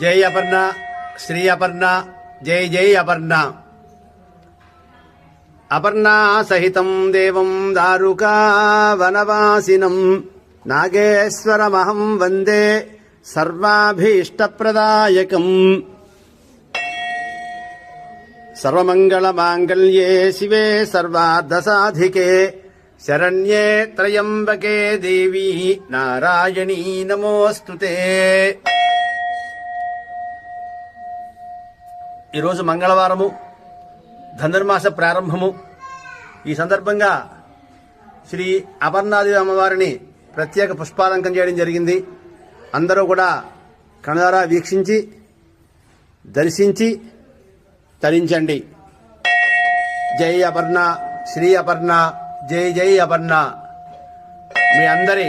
జై అపర్ణ శ్రీ అపర్ణ జై జై అపర్ణ. అపర్ణా సహితం దేవం దారుకా వనవాసినం. నాగేశ్వరమహం వందే సర్వాభీష్టప్రదాయకం. సర్వమంగళమాంగళ్యే శివే సర్వార్ధసాధికే. శరణ్యే త్రయంబకే దేవీ. నారాయణీ నమోస్తుతే. ఈరోజు మంగళవారము ధనుర్మాస ప్రారంభము. ఈ సందర్భంగా శ్రీ అపర్ణాదేవి అమ్మవారిని ప్రత్యేక పుష్పాలంకం చేయడం జరిగింది. అందరూ కూడా కణదారా వీక్షించి దర్శించి తరించండి. జై అపర్ణ శ్రీ అపర్ణ జై జై అపర్ణ. మీ అందరి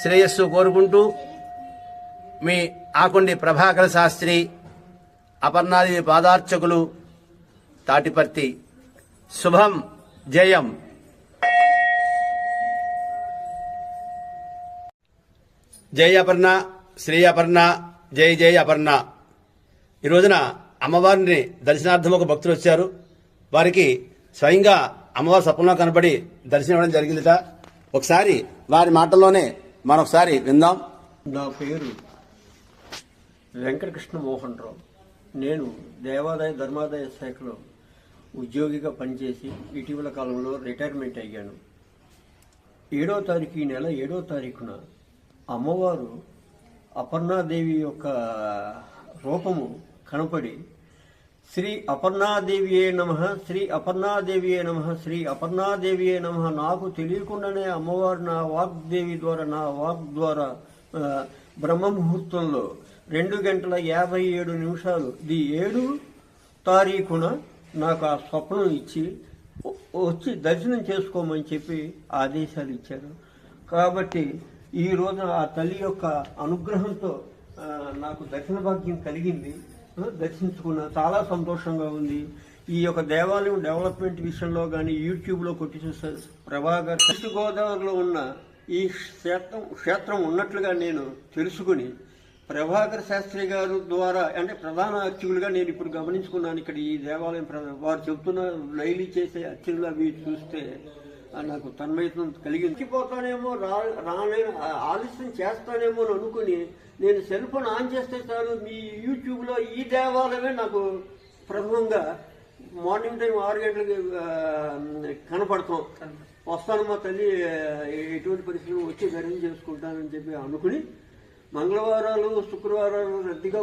శ్రేయస్సు కోరుకుంటూ మీ ఆకుండి ప్రభాకర శాస్త్రి అపర్ణాది పాదార్చకులు తాటిపర్తి. శుభం జయం. జై అపర్ణ శ్రీ అపర్ణ జై జై అపర్ణ. ఈ రోజున అమ్మవారిని దర్శనార్థం ఒక భక్తులు వచ్చారు. వారికి స్వయంగా అమ్మవారి స్వప్నంలో కనబడి దర్శనం ఇవ్వడం జరిగిందిట. ఒకసారి వారి మాటల్లోనే మరొకసారి విందాం. నా పేరు వెంకటకృష్ణ మోహన్ రావు. నేను దేవాదాయ ధర్మాదాయ శాఖలో ఉద్యోగిగా పనిచేసి ఇటీవల కాలంలో రిటైర్మెంట్ అయ్యాను. ఏడో తారీఖు ఈ నెల ఏడో తారీఖున అమ్మవారు అపర్ణాదేవి యొక్క రూపము కనపడి శ్రీ అపర్ణాదేవియే నమ శ్రీ అపర్ణాదేవియే నమ శ్రీ అపర్ణాదేవియే నమ నాకు తెలియకుండానే అమ్మవారు నా వాగ్దేవి ద్వారా నా వాగ్ ద్వారా బ్రహ్మ ముహూర్తంలో రెండు గంటల యాభై ఏడు నిమిషాలు. ది ఏడు తారీఖున నాకు ఆ స్వప్నం ఇచ్చి వచ్చి దర్శనం చేసుకోమని చెప్పి ఆదేశాలు ఇచ్చారు. కాబట్టి ఈ రోజు ఆ తల్లి యొక్క అనుగ్రహంతో నాకు దర్శన భాగ్యం కలిగింది. దర్శించుకున్న చాలా సంతోషంగా ఉంది. ఈ యొక్క దేవాలయం డెవలప్మెంట్ విషయంలో కానీ యూట్యూబ్లో కొట్టి చూస్తారు ప్రభాకర్ పశ్చిమ గోదావరిలో ఉన్న ఈ క్షేత్రం క్షేత్రం ఉన్నట్లుగా నేను తెలుసుకుని ప్రభాకర్ శాస్త్రి గారు ద్వారా అంటే ప్రధాన అర్చకులుగా నేను ఇప్పుడు గమనించుకున్నాను ఇక్కడ ఈ దేవాలయం వారు చెబుతున్న లైలీ చేసే అర్చనలు అవి చూస్తే నాకు తన్మయత్వం కలిగింది. పోతానేమో రా రానే ఆలస్యం చేస్తానేమో అని అనుకుని నేను సెల్ ఫోన్ ఆన్ చేస్తే చాలు మీ యూట్యూబ్లో ఈ దేవాలయమే నాకు ప్రథమంగా మార్నింగ్ టైం ఆరు గంటలకి కనపడతాం. వస్తాను మా తల్లి ఎటువంటి పరిస్థితులు వచ్చి దర్శనం చేసుకుంటానని చెప్పి అనుకుని మంగళవారాలు శుక్రవారాలు రద్దీగా